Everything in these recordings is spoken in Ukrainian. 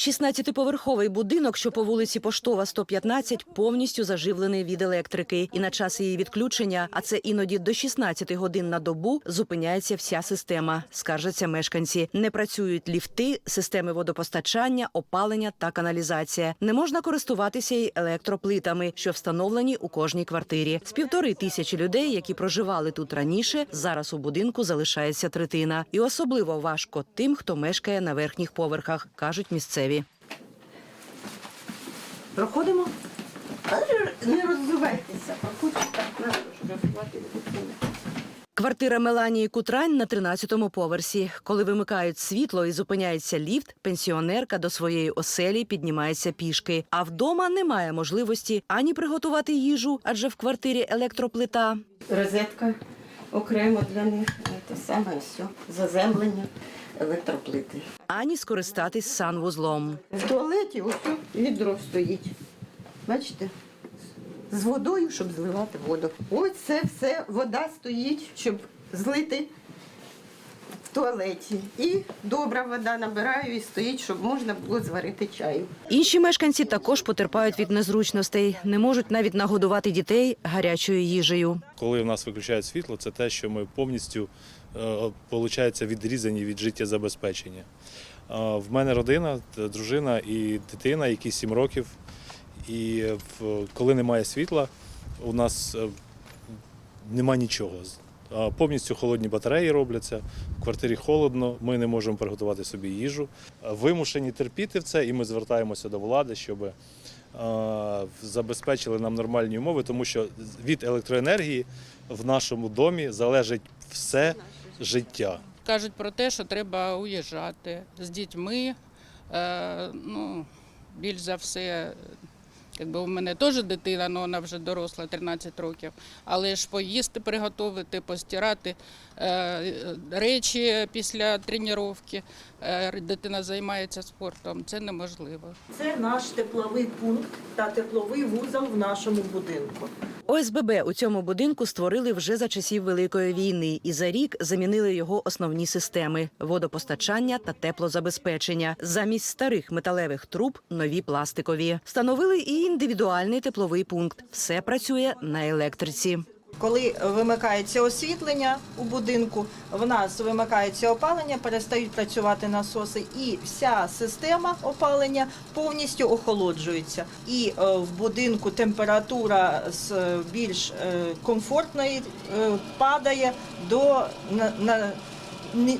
16-поверховий будинок, що по вулиці Поштова 115, повністю заживлений від електрики. І на час її відключення, а це іноді до 16 годин на добу, зупиняється вся система. Скаржаться мешканці. Не працюють ліфти, системи водопостачання, опалення та каналізація. Не можна користуватися й електроплитами, що встановлені у кожній квартирі. З півтори тисячі людей, які проживали тут раніше, зараз у будинку залишається третина. І особливо важко тим, хто мешкає на верхніх поверхах, кажуть місцеві. Проходимо. Не розвивайтеся, так щоб. Квартира Меланії Кутрань на 13-му поверсі. Коли вимикають світло і зупиняється ліфт, пенсіонерка до своєї оселі піднімається пішки. А вдома немає можливості ані приготувати їжу, адже в квартирі електроплита, Розетка окремо для них. Це саме все. Заземлення електроплити. ані скористатись санвузлом. В туалеті ось відро стоїть. Бачите? З водою, щоб зливати воду. Ось це все вода стоїть, щоб злити в туалеті. І добра вода набираю і стоїть, щоб можна було зварити чаю. Інші мешканці також потерпають від незручностей, не можуть навіть нагодувати дітей гарячою їжею. Коли в нас виключають світло, це те, що ми повністю е, получається, відрізані від життєзабезпечення. Е, В мене родина, дружина і дитина, які 7 років. І коли немає світла, у нас е, нема нічого. Е, Повністю холодні батареї робляться, в квартирі холодно, ми не можемо приготувати собі їжу. Е, Вимушені терпіти в це, і ми звертаємося до влади, щоб е, забезпечили нам нормальні умови, тому що від електроенергії в нашому домі залежить все життя. Кажуть про те, що треба уїжджати з дітьми. Е, ну, більш за все, якби у мене теж дитина, але вона вже доросла, 13 років. Але ж поїсти, приготувати, постирати е, речі після тренування. Е, дитина займається спортом. Це неможливо. Це наш тепловий пункт та тепловий вузол в нашому будинку. ОСББ у цьому будинку створили вже за часів Великої війни і за рік замінили його основні системи водопостачання та теплозабезпечення. Замість старих металевих труб нові пластикові. Встановили і індивідуальний тепловий пункт. Все працює на електриці. Коли вимикається освітлення у будинку, в нас вимикається опалення, перестають працювати насоси, і вся система опалення повністю охолоджується. І е, в будинку температура з е, більш е, комфортної падає до на,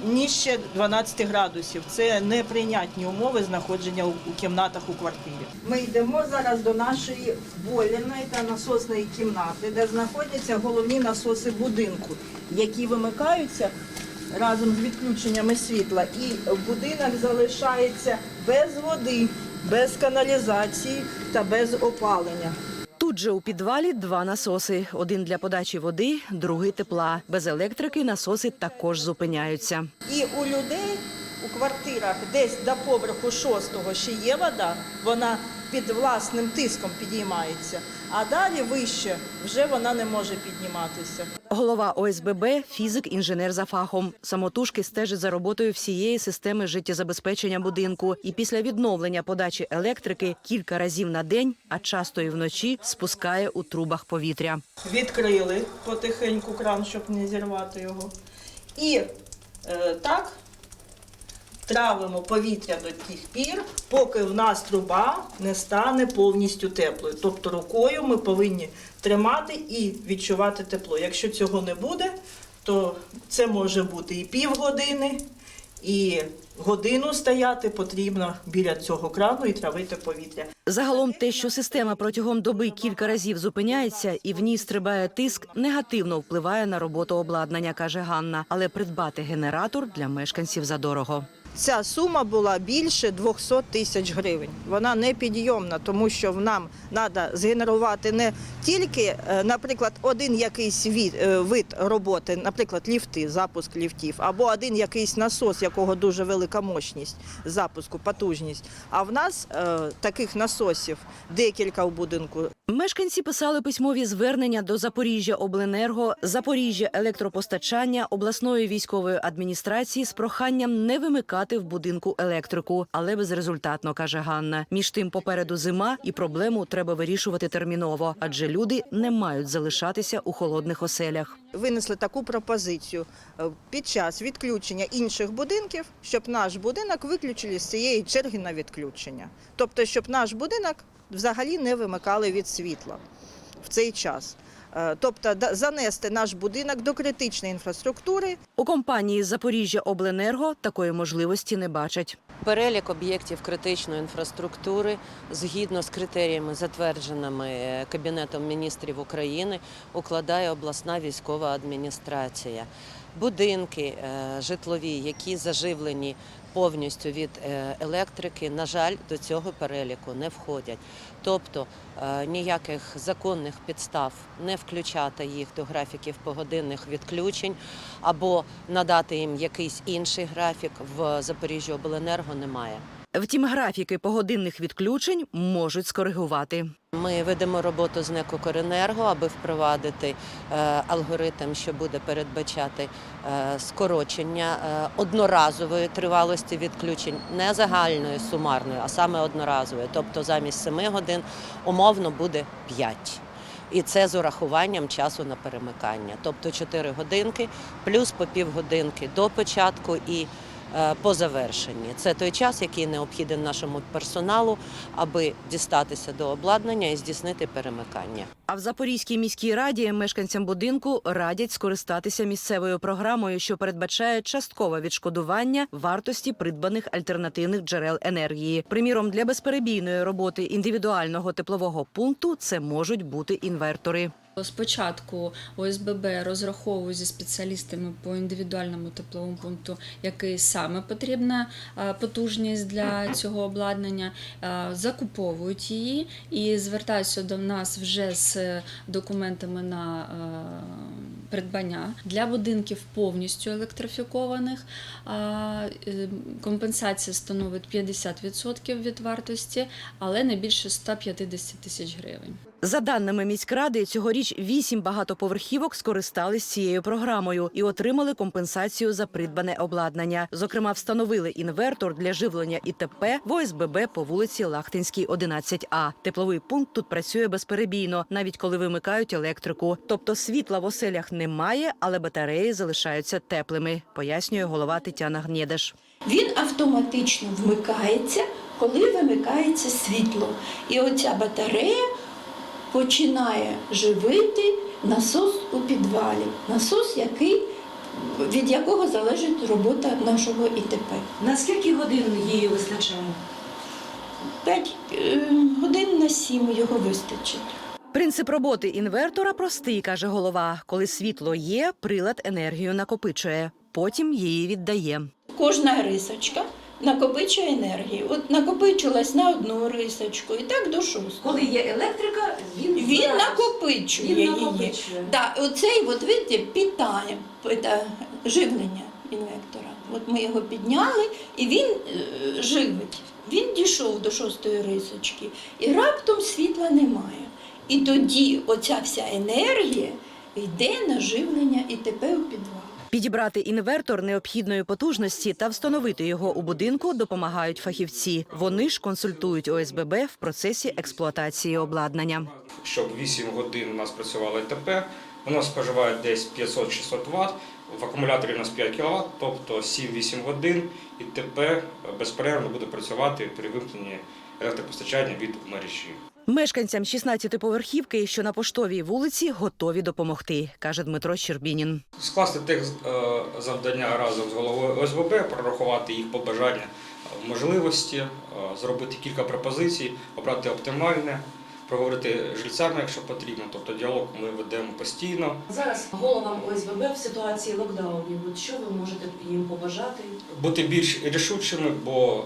нижче 12 градусів. Це неприйнятні умови знаходження у, у кімнатах у квартирі. Ми йдемо зараз до нашої бойлерної та насосної кімнати, де знаходяться головні насоси будинку, які вимикаються разом з відключеннями світла. І будинок залишається без води, без каналізації та без опалення. Тут же у підвалі два насоси: один для подачі води, другий тепла. Без електрики насоси також зупиняються. І у людей у квартирах десь до поверху шостого ще є вода, вона під власним тиском підіймається, а далі вище вже вона не може підніматися. Голова ОСББ фізик, інженер за фахом. Самотужки стежить за роботою всієї системи життєзабезпечення будинку. І після відновлення подачі електрики кілька разів на день, а часто і вночі, спускає у трубах повітря. Відкрили потихеньку кран, щоб не зірвати його. І е, так травимо повітря до тих пір, поки в нас труба не стане повністю теплою. Тобто рукою ми повинні тримати і відчувати тепло. Якщо цього не буде, то це може бути і півгодини, і годину стояти потрібно біля цього крану і травити повітря. Загалом те, що система протягом доби кілька разів зупиняється і в ній стрибає тиск, негативно впливає на роботу обладнання, каже Ганна. Але придбати генератор для мешканців задорого. Ця сума була більше 200 тисяч гривень. Вона непідйомна, тому що нам треба згенерувати не тільки, е, наприклад, один якийсь е, вид роботи, наприклад, ліфти, запуск ліфтів, або один якийсь насос, якого дуже велика мощність запуску, потужність. А в нас е, таких насосів декілька у будинку. Мешканці писали письмові звернення до Запоріжжя Обленерго, Запоріжжя електропостачання, обласної військової адміністрації з проханням не вимикати в будинку електрику, але безрезультатно каже Ганна. Між тим, попереду зима, і проблему треба вирішувати терміново, адже люди не мають залишатися у холодних оселях. Винесли таку пропозицію е, під час відключення інших будинків, щоб наш будинок виключили з цієї черги на відключення. Тобто, щоб наш будинок взагалі не вимикали від світла в цей час. Е, Тобто занести наш будинок до критичної інфраструктури У компанії Запоріжжя Обленерго такої можливості не бачать. Перелік об'єктів критичної інфраструктури згідно з критеріями, затвердженими е, Кабінетом міністрів України, укладає обласна військова адміністрація. Будинки е, житлові, які заживлені повністю від е, електрики, на жаль, до цього переліку не входять. Тобто е, ніяких законних підстав не включати їх до графіків погодинних відключень або надати їм якийсь інший графік в Запоріжжі Обленерго немає. Втім, графіки погодинних відключень можуть скоригувати. Ми ведемо роботу з НЕК «Укренерго», аби впровадити е, алгоритм, що буде передбачати е, скорочення е, одноразової тривалості відключень, не загальної сумарної, а саме одноразової. Тобто замість 7 годин умовно буде 5. І це з урахуванням часу на перемикання. Тобто 4 годинки плюс по півгодинки до початку і по завершенні. Це той час, який необхіден нашому персоналу, аби дістатися до обладнання і здійснити перемикання. А в Запорізькій міській раді мешканцям будинку радять скористатися місцевою програмою, що передбачає часткове відшкодування вартості придбаних альтернативних джерел енергії. Приміром, для безперебійної роботи індивідуального теплового пункту це можуть бути інвертори. Спочатку ОСББ розраховує зі спеціалістами по індивідуальному тепловому пункту, який саме потрібна е, потужність для цього обладнання, е, закуповують її і звертаються до нас вже з документами на е, придбання для будинків повністю електрифікованих. Компенсація становить 50% від вартості, але не більше 150 тисяч гривень. За даними міськради, цьогоріч вісім багатоповерхівок скористались цією програмою і отримали компенсацію за придбане обладнання. Зокрема, встановили інвертор для живлення ІТП в ОСББ по вулиці Лахтинській, 11А. Тепловий пункт тут працює безперебійно, навіть коли вимикають електрику. Тобто світла в оселях немає, але батареї залишаються теплими, пояснює голова Тетяна Гнєдеш. Він автоматично вмикається, коли вимикається світло. І оця батарея починає живити насос у підвалі. Насос, який, від якого залежить робота нашого ІТП. На скільки годин її вистачає? 5 годин на 7 його вистачить. Принцип роботи інвертора простий, каже голова. Коли світло є, прилад енергію накопичує, потім її віддає. Кожна рисочка накопичує енергію. От накопичилась на одну рисочку і так до шостої. Коли є електрика, він, Він накопичує він її. накопичує. Да, оцей, от видите, питає, це живлення інвектора. От ми його підняли, і він е, живить. Він дійшов до шостої рисочки, і раптом світла немає. І тоді оця вся енергія йде на живлення і тепер у підвал. Підібрати інвертор необхідної потужності та встановити його у будинку допомагають фахівці. Вони ж консультують ОСББ в процесі експлуатації обладнання. щоб 8 годин у нас працювало ІТП, воно споживає десь 500-600 Вт, в акумуляторі у нас 5 кВт, тобто 7-8 годин ІТП безперервно буде працювати при вимкненні електропостачання від мережі. Мешканцям 16-поверхівки, що на поштовій вулиці, готові допомогти, каже Дмитро Щербінін. Скласти тех е, завдання разом з головою ОСББ, прорахувати їх побажання, е, можливості, е, зробити кілька пропозицій, обрати оптимальне, проговорити з жильцями, якщо потрібно. Тобто діалог ми ведемо постійно. Зараз головам ОСББ в ситуації локдаунів. От що ви можете їм побажати? бути більш рішучими, бо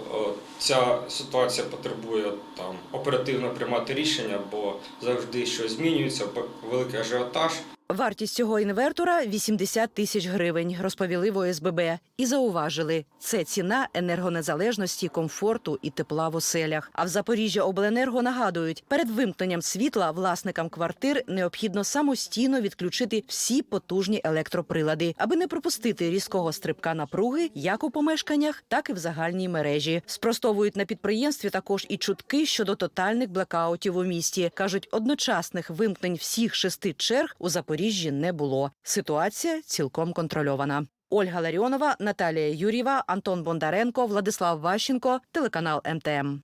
ця ситуація потребує там оперативно приймати рішення, бо завжди щось змінюється, великий ажіотаж. Вартість цього інвертора 80 тисяч гривень, розповіли в ОСББ. І зауважили, це ціна енергонезалежності, комфорту і тепла в оселях. А в Запоріжжя Обленерго нагадують, перед вимкненням світла власникам квартир необхідно самостійно відключити всі потужні електроприлади, аби не пропустити різкого стрибка напруги як у помешканнях, так і в загальній мережі. Спростовують на підприємстві також і чутки щодо тотальних блекаутів у місті. кажуть, одночасних вимкнень всіх шести черг у Запоріжжі не було. Ситуація цілком контрольована. Ольга Ларіонова, Наталія Юрєва, Антон Бондаренко, Владислав Ващенко, телеканал МТМ.